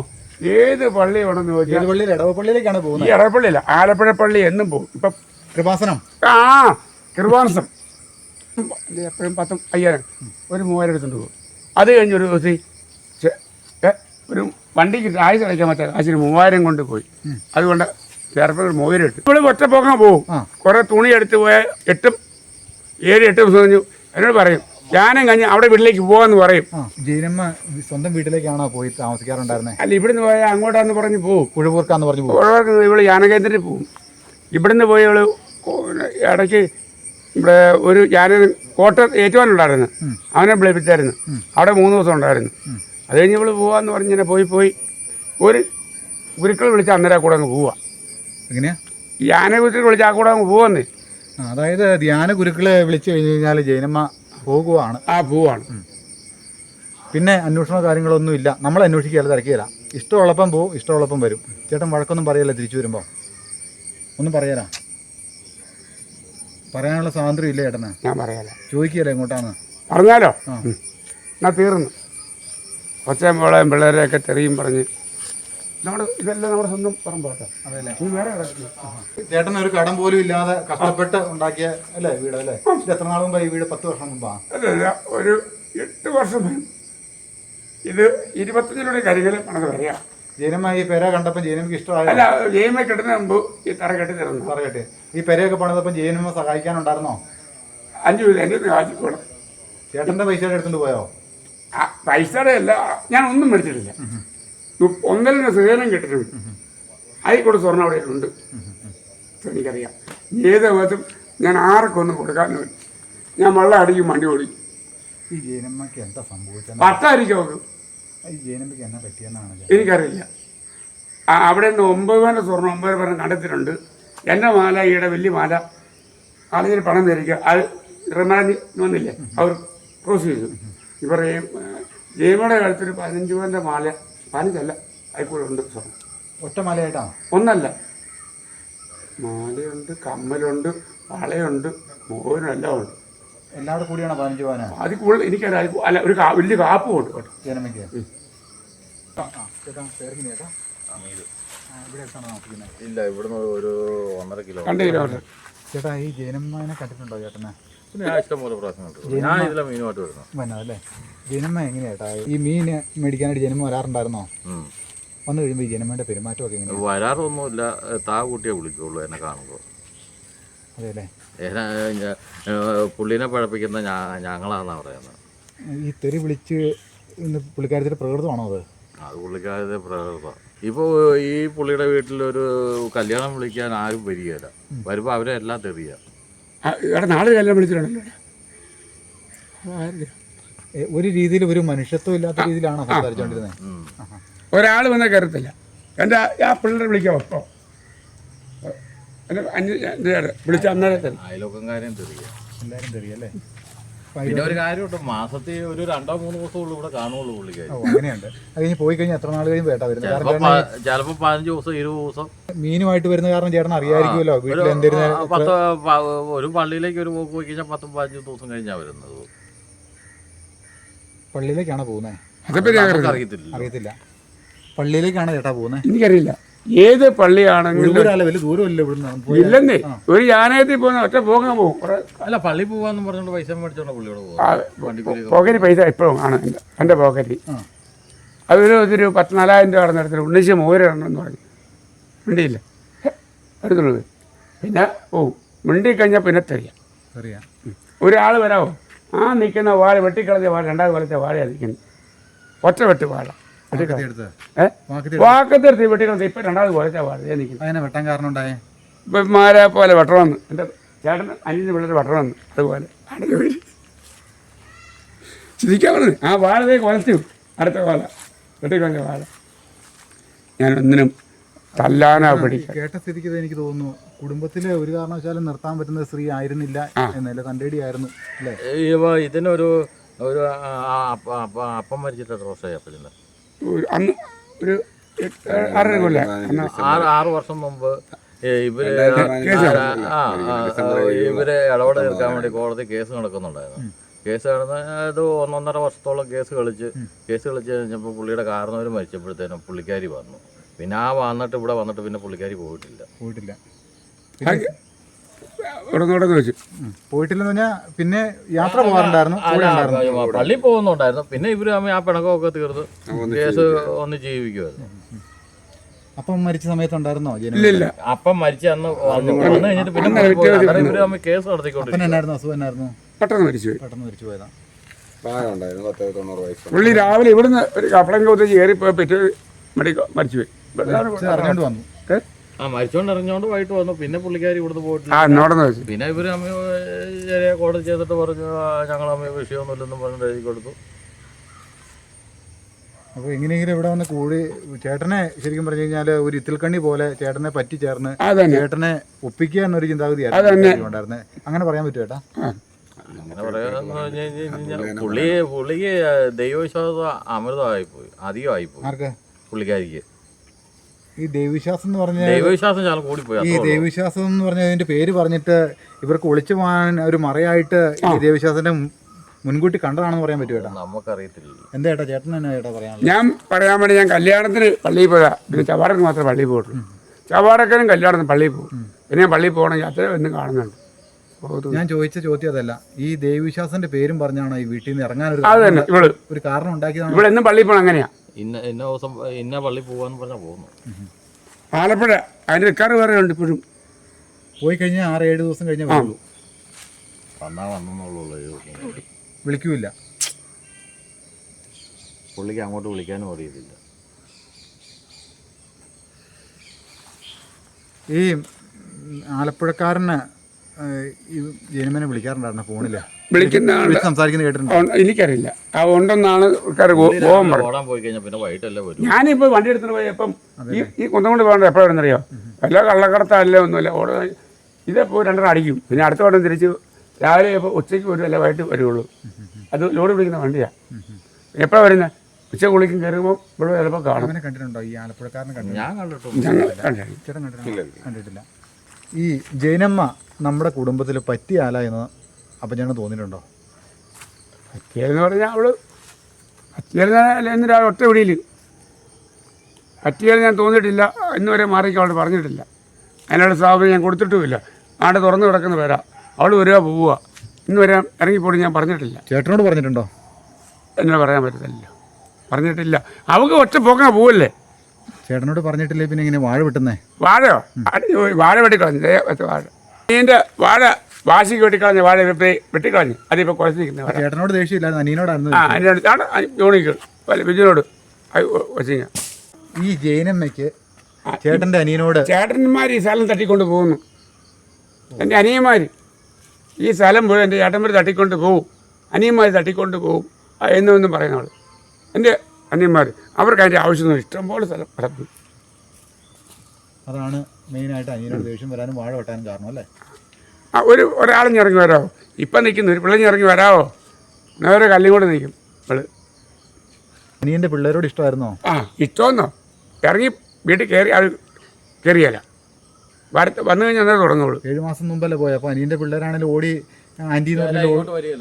ഏത് പള്ളി വേണമെന്ന് ചോദിച്ചാൽ ഏത് പള്ളിയിൽ ഇടവപ്പള്ളിയിലേക്കാണ് ഈ പോകുന്നത് ഇടപ്പള്ളിയില്ല ആലപ്പുഴ പള്ളി എന്നും പോകും. ഇപ്പം കൃപാസനം? ആ കൃപാസനം. എപ്പോഴും പത്തും അയ്യായിരം. ഒരു മൂവായിരം എടുത്തുകൊണ്ട് പോകും. അത് കഴിഞ്ഞ് ഒരു ദിവസം ഈ ഒരു വണ്ടിക്ക് ആയുസ് അടയ്ക്കാൻ പറ്റാതെ കാശിന് മൂവായിരം കൊണ്ട് പോയി. അതുകൊണ്ട് ചേർപ്പോൾ മോതിരിട്ട് ഇവിടെ ഒറ്റ പോകാൻ പോകും കുറെ തുണി എടുത്ത് പോയ എട്ടും ഏഴ് എട്ട് ദിവസം കഴിഞ്ഞു. എന്നോട് പറയും ഞാനും കഴിഞ്ഞ് അവിടെ വീട്ടിലേക്ക് പോകാന്ന് പറയും. ജീനമ്മ സ്വന്തം വീട്ടിലേക്കാണോ പോയി താമസിക്കാറുണ്ടായിരുന്നത് അല്ല ഇവിടുന്ന് പോയാൽ അങ്ങോട്ടാന്ന് പറഞ്ഞ് പോകും പുഴപൂർക്കാന്ന് പറഞ്ഞു പോകും ഇവൾ യാനകേന്ദ്രത്തിൽ പോകും ഇവിടുന്ന് പോയി ഇവൾ ഇടയ്ക്ക് ഇവിടെ ഒരു ഞാൻ കോട്ട ഏറ്റുവാനുണ്ടായിരുന്നു. അവനെ വിളിപ്പിച്ചായിരുന്നു. അവിടെ മൂന്ന് ദിവസം ഉണ്ടായിരുന്നു. അത് കഴിഞ്ഞ് ഇവൾ പോവാന്ന് പറഞ്ഞ് ഇങ്ങനെ പോയി പോയി ഒരു ഗുരുക്കൾ വിളിച്ച് അന്നേരം കൂടെ അങ്ങ് പോവാ. എങ്ങനെയാ? ധ്യാന യാന ഗുരുക്കൾ വിളിച്ചാൽ ആ കൂടെ അങ്ങ് പോവാന്നേ. ആ, അതായത് ധ്യാന ഗുരുക്കളെ വിളിച്ചു കഴിഞ്ഞു കഴിഞ്ഞാൽ ജൈനമ്മ പോകുവാണ്. ആ പോവാണ്. പിന്നെ അന്വേഷണമോ കാര്യങ്ങളൊന്നും ഇല്ല. നമ്മൾ അന്വേഷിക്കുകയല്ല തിരക്കുകയില്ല ഇഷ്ടമുള്ളപ്പം പോവും ഇഷ്ടമുള്ളപ്പം വരും. ചേട്ടൻ വഴക്കൊന്നും പറയല്ല തിരിച്ചു വരുമ്പോൾ ഒന്നും പറയാലാ പറയാനുള്ള സ്വാതന്ത്ര്യം ഇല്ല ചേട്ടന്? ഞാൻ പറയാല ചോദിക്കുകയല്ലേ എങ്ങോട്ടാന്ന് പറഞ്ഞാലോ? ഉം. എന്നാ തീർന്നു. കൊച്ചേം മോളെയും പിള്ളേരെയൊക്കെ തെറിയും പറഞ്ഞ് നമ്മുടെ ഇതെല്ലാം നമ്മുടെ സ്വന്തം പറമ്പാട്ടോ. നീ വേറെ ചേട്ടൻ ഒരു കടം പോലും ഇല്ലാതെ കഷ്ടപ്പെട്ട് ഉണ്ടാക്കിയ അല്ലേ വീട് അല്ലേ? ഇത് എത്ര നാൾ മുമ്പ് ഈ വീട് പത്ത് വർഷം മുമ്പാണ് അല്ലല്ല ഒരു എട്ട് വർഷം ഇത് ഇരുപത്തഞ്ചിലൂടെ കരികൽ പണത് പറയാം. ജനമ ഈ പെര കണ്ടപ്പോൾ ജൈനമ്മക്ക് ഇഷ്ടമായ? അല്ല ഗെയിമെ കിട്ടുന്ന മുമ്പ് ഈ തറ കെട്ടി തരുന്നു. പറയട്ടെ ഈ പെരയൊക്കെ പണിതപ്പം ജൈനമ്മ സഹായിക്കാനുണ്ടായിരുന്നോ? അഞ്ചു രൂപ എന്റെ കാശ് കൂടെ ചേട്ടന്റെ പൈസ എടുത്തുകൊണ്ട് പോയോ? ആ പൈസയുടെ അല്ല ഞാൻ ഒന്നും മേടിച്ചിട്ടില്ല. നു- ഒന്നര സേവനം കിട്ടിയിട്ടുണ്ട് അതിൽ കൂടെ സ്വർണം അവിടെ ഉണ്ട്. എനിക്കറിയാം. ഏത് വിധത്തും ഞാൻ ആർക്കൊന്നും കൊടുക്കാൻ ഞാൻ വെള്ളം അടിക്കും വണ്ടി ഓടിക്കും. ഈ ജൈനമ്മക്ക് എന്താ സംഭവിച്ചത് പത്തായിരിക്കും അവർക്ക് ഈ ജൈനമ്മക്ക് എന്നാ പറ്റിയെന്നാണ് ഞാൻ- എനിക്കറിയില്ല. അവിടെ നിന്ന് ഒമ്പത് പവന്റെ സ്വർണം ഒമ്പത് പവൻ കണ്ടെത്തിയിട്ടുണ്ട്. എന്റെ മാല ഈയുടെ വലിയ മാല. ആളുകൾ പണം ധരിക്കുക അത് റിമാൻഡ് വന്നില്ലേ? അവർ ക്രോസ് ചെയ്തു. ഇവർ ജയമയുടെ കാലത്തൊരു പതിനഞ്ച് പവന്റെ മാല പതിനഞ്ചല്ല അതിൽ സ്വർണം ഒറ്റമലയായിട്ടാണ് ഒന്നല്ല. മാലയുണ്ട് കമ്മലുണ്ട് വളയുണ്ട് മോഹനും എല്ലാം ഉണ്ട്. എല്ലാവരും കൂടിയാണോ പതിനഞ്ച് പവന? അതിൽ കൂടുതൽ എനിക്കറിയാം അല്ല ഒരു വലിയ കാപ്പും ഉണ്ട് കേട്ടോ. ജനമയ്ക്ക്. താമസിക്കുന്നത്? ഇല്ല ഇവിടുന്ന് ഒരു ഒന്നര കിലോ. രണ്ട് കിലോമീറ്റർ ചേട്ടാ ഈ ജനമ്മനെ കണ്ടിട്ടുണ്ടോ ചേട്ടനെ? ഞാൻ എങ്ങനെയാട്ടാ പോലെ പ്രാവശ്യം കണ്ടു ഞാൻ ഇതിലെ മീനുമായിട്ട് വരുന്നു. വന്നോ അല്ലേ ജനമ്മ എങ്ങനെയാ ഈ മീൻ മേടിക്കാനായിട്ട് ജനമ വരാറുണ്ടായിരുന്നോ? ഉം. വന്നു കഴിയുമ്പോൾ ഈ ജനമയുടെ പെരുമാറ്റമൊക്കെ എങ്ങനെയാണ് വരാറൊന്നുമില്ല. താ കൂട്ടിയേ വിളിക്കുള്ളൂ എന്നെ കാണുമ്പോൾ. അതെ അല്ലേ എന്നെ ഞ- ഏഹ് പുള്ളിനെ പഴപ്പിക്കുന്ന ഞാ പറയുന്നത്. ഈ തെറി വിളിച്ച് ഇന്ന് പുള്ളിക്കാരത്തിന്റെ പ്രകൃതമാണോ അത്? അത് പുള്ളിക്കാരുടെ പ്രകൃതം ഇപ്പോൾ ഈ പുള്ളിയുടെ വീട്ടിലൊരു കല്യാണം വിളിക്കാൻ ആരും വരികയില്ല. വരുമ്പോൾ അവരെല്ലാം എല്ലാം തെറിയ. ഇവിടെ നാളെ കല്യാണം വിളിച്ചിട്ടുണ്ടല്ലോ. ഒരു രീതിയിൽ ഒരു മനുഷ്യത്വം ഇല്ലാത്ത രീതിയിലാണ് സംസാരിച്ചുകൊണ്ടിരുന്നത് ഒരാൾ വന്ന കയറത്തില്ല എന്റെ ആ- പിള്ളേരെ വിളിക്കാം അപ്പോൾ എന്റെ അന്യ വിളിച്ച അന്നേരം അയലോക്കം കാര്യം തെറിയാം. എല്ലാവരും തെറിയല്ലേ? പിന്നെ ഒരു കാര്യമുണ്ട് മാസത്തിൽ ഒരു രണ്ടോ മൂന്നോ ദിവസം ഉള്ളു ഇവിടെ കാണുള്ളൂ പുള്ളിക്ക്. ഓ അങ്ങനെയുണ്ട്. അത് കഴിഞ്ഞ് പോയി കഴിഞ്ഞാൽ എത്ര നാൾ കഴിയുമ്പോൾ വേട്ട വരുന്നത്? കാരണം ചേട്ടന് പതിനഞ്ച് ദിവസം ഇരുപത് ദിവസം. മീനുമായിട്ട് വരുന്ന കാരണം ചേട്ടൻ അറിയാമായിരിക്കുമല്ലോ ഒരു വീട്ടിൽ എന്തിരുന്ന ആ, പത്ത് പ- ഒരു പള്ളിയിലേക്ക് ഒരു പോക്ക് പോയി കഴിഞ്ഞാൽ പത്തും പതിനഞ്ച് ദിവസം കഴിഞ്ഞാ വരുന്നത്. പള്ളിയിലേക്കാണോ പോകുന്നത് അതേപ്പറ്റി അറിയത്തില്ല. പള്ളിയിലേക്കാണ് ചേട്ടാ പോകുന്നത് എനിക്കറിയില്ല. ഏത് പള്ളിയാണെങ്കിലും ഇല്ലെന്നേ. ഒരു യാനയത്തിൽ പോകുന്ന ഒറ്റ പോകാൻ പോകും. അല്ല പള്ളി പോവാന്ന് പറഞ്ഞോണ്ട് പൈസ മേടിച്ചോണ്ട് പുള്ളിയോട് പോക്കറ്റ് പൈസ എപ്പോഴും ആണ് എന്റെ എന്റെ പോക്കറ്റ് ആ. അതൊരു ഒരു പത്ത് നാലായിരം രൂപ നടന്നിടത്തിൽ ഉണ്ണിച്ച് മോരാണെന്ന് പറഞ്ഞു. മിണ്ടിയില്ല. എടുത്തുള്ളത് പിന്നെ ഓ മിണ്ടി കഴിഞ്ഞാൽ പിന്നെ തെറിയാം. അറിയാം ഒരാൾ വരാവോ? ആ നിൽക്കുന്ന വാഴ വെട്ടിക്കളഞ്ഞ വാഴ രണ്ടാമത് കൊല്ലത്തെ വാഴയാണ് നിൽക്കുന്നത്. ഒറ്റ വെട്ട് വാഴ. വാക്കത്തെടുത്ത് വെട്ടിക്കളഞ്ഞ ഇപ്പം രണ്ടാമത് കൊലത്തെ വാഴ നിൽക്കുന്നത് അതിനെ വെട്ടാൻ കാരണം ഉണ്ടായേ ഇപ്പം മാരെ പോലെ വെട്ടണമെന്ന് എന്റെ ചേട്ടൻ അഞ്ചിന് പിള്ളേർ വെട്ടണമെന്ന് അതുപോലെ ചിരിക്കാൻ പറഞ്ഞു ആ വാഴതേ കൊലച്ചു അടുത്ത വാഴ വെട്ടിക്കളഞ്ഞ വാഴ ഞാൻ ഒന്നിനും തല്ലാനാ പിടിക്കുക കേട്ട സ്ഥിതിക്ക് എനിക്ക് തോന്നുന്നു കുടുംബത്തിലെ ഒരു കാരണവശാലും നിർത്താൻ പറ്റുന്ന സ്ത്രീ ആയിരുന്നില്ല എന്നല്ല തന്റെ ആയിരുന്നു അല്ലേ ഇവ ഇതിനൊരു ഒരു അപ്പ- അപ്പ- അപ്പം മരിച്ചിട്ട് എത്ര വർഷമായി ഒരു അന്ന് ഒരു ആറര കൊല്ല. അന്ന് ആറ് ആറ് വർഷം മുമ്പ് ഏ, ഇവർ ആ, ആ, ആ, ഇവർ ഇടപെടൽ തീർക്കാൻ വേണ്ടി കോടതി കേസ് നടക്കുന്നുണ്ടായിരുന്നു. കേസ് നടന്ന അത് ഒന്നൊന്നര വർഷത്തോളം കേസ് കളിച്ച് കേസ് കളിച്ച് കഴിഞ്ഞപ്പോൾ പുള്ളിയുടെ കാരണവർ മരിച്ചപ്പോഴത്തേനും പുള്ളിക്കാരി വന്നു. പിന്നെ ആ വന്നിട്ട് ഇവിടെ വന്നിട്ട് പിന്നെ പുള്ളിക്കാരി പോയിട്ടില്ല. പോയിട്ടില്ല. വെച്ചു. പോയിട്ടില്ലെന്ന് പറഞ്ഞാൽ പിന്നെ യാത്ര പോകാറുണ്ടായിരുന്നു കൂടെ ഉണ്ടായിരുന്നു പള്ളി പോകുന്നുണ്ടായിരുന്നു. പിന്നെ ഇവർ തമ്മിൽ ആ പിണക്കമൊക്കെ തീർത്ത് കേസ് ഒന്ന് ജീവിക്കുമായിരുന്നു അപ്പം മരിച്ച സമയത്തുണ്ടായിരുന്നോ ജനം ഇല്ല ഇല്ല. അപ്പം മരിച്ച അന്ന് വന്നു വന്നു കഴിഞ്ഞിട്ട് പിന്നെ പുള്ളി പോയി. അന്നേരം ഇവർ തമ്മിൽ കേസ് നടത്തിക്കൊണ്ടിരുന്നു നടത്തിക്കൊണ്ടിരിക്കും എന്നായിരുന്നു? അസുഖം എന്നായിരുന്നു? പെട്ടെന്ന് മരിച്ചുപോയി പെട്ടെന്ന് മരിച്ചു പോയതാ. പത്ത് തൊണ്ണൂറ് പുള്ളി രാവിലെ ഇവിടുന്ന് ഒരു കപ്പളം കൊത്തിച്ച് കയറിപ്പോയി പെറ്റ് മെഡിക്കൽ മരിച്ചു പോയി. പക്ഷെ അറിഞ്ഞോണ്ട് വന്നു? ആ മരിച്ചോണ്ട് അറിഞ്ഞോണ്ട് വൈകിട്ട് വന്നു. പിന്നെ പുള്ളിക്കാരി ഇവിടുന്ന് പോയിട്ടില്ല. ആ എന്നോടെന്ന് പിന്നെ ഇവർ അമ്മ ചെറിയ കോടതി ചെയ്തിട്ട് പറഞ്ഞു ഞങ്ങൾ അമ്മയെ വിഷയമൊന്നുമില്ലെന്നും പറഞ്ഞിട്ട് എഴുതി കൊടുത്തു. അപ്പോൾ ഇങ്ങനെയെങ്കിലും ഇവിടെ വന്ന് കൂടി ചേട്ടനെ ശരിക്കും പറഞ്ഞു കഴിഞ്ഞാൽ ഒരു ഇത്തിൽക്കണ്ണി പോലെ ചേട്ടനെ പറ്റി ചേർന്ന് അതന്നെ. ചേട്ടനെ ഒപ്പിക്കുക എന്നൊരു ചിന്താഗതി ഉണ്ടായിരുന്നത് അങ്ങനെ പറയാൻ പറ്റും ചേട്ടാ? അങ്ങനെ പറയാന്ന് പറഞ്ഞു കഴിഞ്ഞാൽ പുള്ളി പുള്ളിക്ക് ദൈവവിശ്വാസം അമൃതമായിപ്പോയി അധികമായിപ്പോയി ആർക്ക്? പുള്ളിക്കാരിക്ക്. ഈ ദൈവവിശ്വാസം എന്ന് പറഞ്ഞ ദൈവവിശ്വാസം ഞാൻ കൂടിപ്പോയി ഈ ദേവിശ്വാസം ദൈവവിശ്വാസം എന്ന് പറഞ്ഞാൽ അതിന്റെ പേര് പറഞ്ഞിട്ട് ഇവർക്ക് ഒളിച്ചു പോകാൻ ഒരു മറയായിട്ട് ഈ ദൈവവിശ്വാസത്തിന്റെ മുൻകൂട്ടി കണ്ടതാണെന്ന് പറയാൻ പറ്റും ചേട്ടാ നമുക്കറിയത്തില്ല. എന്താ ചേട്ടാ ചേട്ടൻ തന്നെ ചേട്ടാ പറയാം ഞാൻ പറയാൻ വേണ്ടി ഞാൻ കല്യാണത്തിന് പള്ളിയിൽ പോയതാ. പിന്നെ ചവാടക്ക് മാത്രമേ പള്ളിയിൽ പോയിട്ടുള്ളൂ. ചവാടക്കനും കല്യാണത്തിന് പള്ളിയിൽ പോകും പിന്നെ ഞാൻ പള്ളിയിൽ പോകണമെങ്കിൽ യാത്ര എന്നും കാണുന്നുണ്ട്. ഞാൻ ചോദിച്ച ചോദ്യം അതല്ല. ഈ ദേവിശ്വാസന്റെ പേരും പറഞ്ഞാണ് ഈ വീട്ടിൽ നിന്ന് ഇറങ്ങാൻ ഒരു അത് തന്നെ. ഇവൾ. ഒരു കാരണം ഉണ്ടാക്കിയതാണ്? ഇവിടെ എന്നും പള്ളിയിൽ പോകണം അങ്ങനെയാ. ഇന്ന ഇന്ന ദിവസം ഇന്ന പള്ളി പോവാന്ന് പറഞ്ഞാൽ പോകുന്നു ആലപ്പുഴ അതിന്റെ നിൽക്കാറ് വേറെ ഉണ്ട് ഇപ്പോഴും. പോയി കഴിഞ്ഞാൽ ആറ് ഏഴ് ദിവസം കഴിഞ്ഞേ വരുള്ളൂ. വന്നാ വന്നെന്നുള്ളൂ വിളിക്കൂല പുള്ളിക്ക് അങ്ങോട്ട് വിളിക്കാനും അറിയത്തില്ല. ഈ ആലപ്പുഴക്കാരന് ഈ ജനിമനെ വിളിക്കാറുണ്ടായിരുന്നു വിളിക്കുന്ന കേട്ടിട്ടുണ്ട്. എനിക്കറിയില്ല. ആ ഉണ്ടെന്നാണ് ആൾക്കാർ പോകാൻ പറഞ്ഞു ഓടാൻ പോയി കഴിഞ്ഞാൽ പിന്നെ വൈകിട്ടല്ലേ വരും. ഞാനിപ്പോൾ വണ്ടി എടുത്തിട്ട് പോയി അപ്പം ഈ ഈ കുന്തം കൊണ്ട് പോകേണ്ട എപ്പോഴാണെന്നറിയോ വല്ല കള്ളക്കടത്തല്ല ഒന്നുമില്ല ഓട പോയി രണ്ടെണ്ണം അടിക്കും. പിന്നെ അടുത്ത വട്ടം തിരിച്ച് രാവിലെ ഇപ്പോൾ ഉച്ചയ്ക്ക് വരും അല്ല വൈകിട്ട് വരുള്ളൂ അത് ലോഡ് പിടിക്കുന്ന വണ്ടിയാ. എപ്പോഴാണ് വരുന്നത് ഉച്ച കുളിക്കും കയറുമ്പോൾ ഇവിടെ ചിലപ്പോൾ കാണും. കണ്ടിട്ടുണ്ടോ? ഈ ആലപ്പുഴക്കാരനെ കണ്ടിട്ടുണ്ടോ? ഞാൻ കണ്ടിട്ടുണ്ടോ? കണ്ടിട്ടില്ല. ഈ ജൈനമ്മ നമ്മുടെ കുടുംബത്തിൽ പറ്റിയ ആല എന്ന് അപ്പം ചേട്ടൻ തോന്നിയിട്ടുണ്ടോ? പറ്റിയെന്ന് പറഞ്ഞാൽ അവൾ പറ്റിയെന്ന് ഒറ്റ വിടിയിൽ പറ്റിയാൽ ഞാൻ തോന്നിയിട്ടില്ല ഇന്ന് വരെ മാറിക്ക് അവൾ പറഞ്ഞിട്ടില്ല. അതിനുള്ള സ്ഥാപനം ഞാൻ കൊടുത്തിട്ടുമില്ല. നാട് തുറന്നു കിടക്കുന്ന പേരാ. അവൾ വരിക പോവുക. ഇന്ന് വരെ ഇറങ്ങിപ്പോയി ഞാൻ പറഞ്ഞിട്ടില്ല. ചേട്ടനോട് പറഞ്ഞിട്ടുണ്ടോ? എന്നോട് പറയാൻ പറ്റത്തില്ല. പറഞ്ഞിട്ടില്ല. അവൾക്ക് ഒറ്റ പോക്കാൻ പോവല്ലേ? ചേട്ടനോട് പറഞ്ഞിട്ടില്ലേ പിന്നെ ഇങ്ങനെ വാഴ വെട്ടുന്നേ? വാഴയോ? വാഴ വെട്ടിക്കളഞ്ഞു. വാഴ. നീന്റെ വാഴ വാശിക്ക് വെട്ടിക്കളഞ്ഞ. വാഴ വെട്ടി വെട്ടിക്കളഞ്ഞു. അതിപ്പോൾ കുറച്ച് ചേട്ടനോട് ദേഷ്യമില്ലായിരുന്നു. അനിയനോടായിരുന്നു ആ ബിജുനോട് ഈ ജയനമ്മയ്ക്ക് ചേട്ടന്റെ അനിയനോട് ചേട്ടന്മാർ ഈ സ്ഥലം തട്ടിക്കൊണ്ട് പോകുന്നു. എന്റെ അനിയന്മാർ ഈ സ്ഥലം മുഴുവൻ എന്റെ ചേട്ടന്മാർ തട്ടിക്കൊണ്ട് പോകും. അനിയന്മാർ തട്ടിക്കൊണ്ട് പോകും. എന്നൊന്നും പറയുന്നവൾ എന്റെ അനിയന്മാർ അവർക്ക് അതിന്റെ ഇഷ്ടം പോലെ സ്ഥലം കിടക്കും അതാണ് മെയിനായിട്ട് അനിയനോട് ദേഷ്യം വരാനും വാഴ വെട്ടാനും കാരണം അല്ലേ? ആ ഒരു ഒരാളിഞ്ഞ് ഇറങ്ങി വരാമോ ഇപ്പം നിൽക്കുന്നു. ഒരു പിള്ളഞ്ഞ് ഇറങ്ങി വരാമോ നേരെ കല്ലും കൂടെ നിൽക്കും ഇവൾ. അനിയന്റെ പിള്ളേരോട് ഇഷ്ടമായിരുന്നോ? ആ ഇഷ്ടമെന്നോ? ഇറങ്ങി വീട്ടിൽ കയറി അത് കയറിയല്ല വരത്ത് വന്നു കഴിഞ്ഞാൽ അന്നേരം തുടങ്ങുള്ളൂ ഏഴ് മാസം മുമ്പല്ലേ പോയി? അപ്പോൾ അനിയന്റെ പിള്ളേരാണെങ്കിലും ഓടി ആന്റി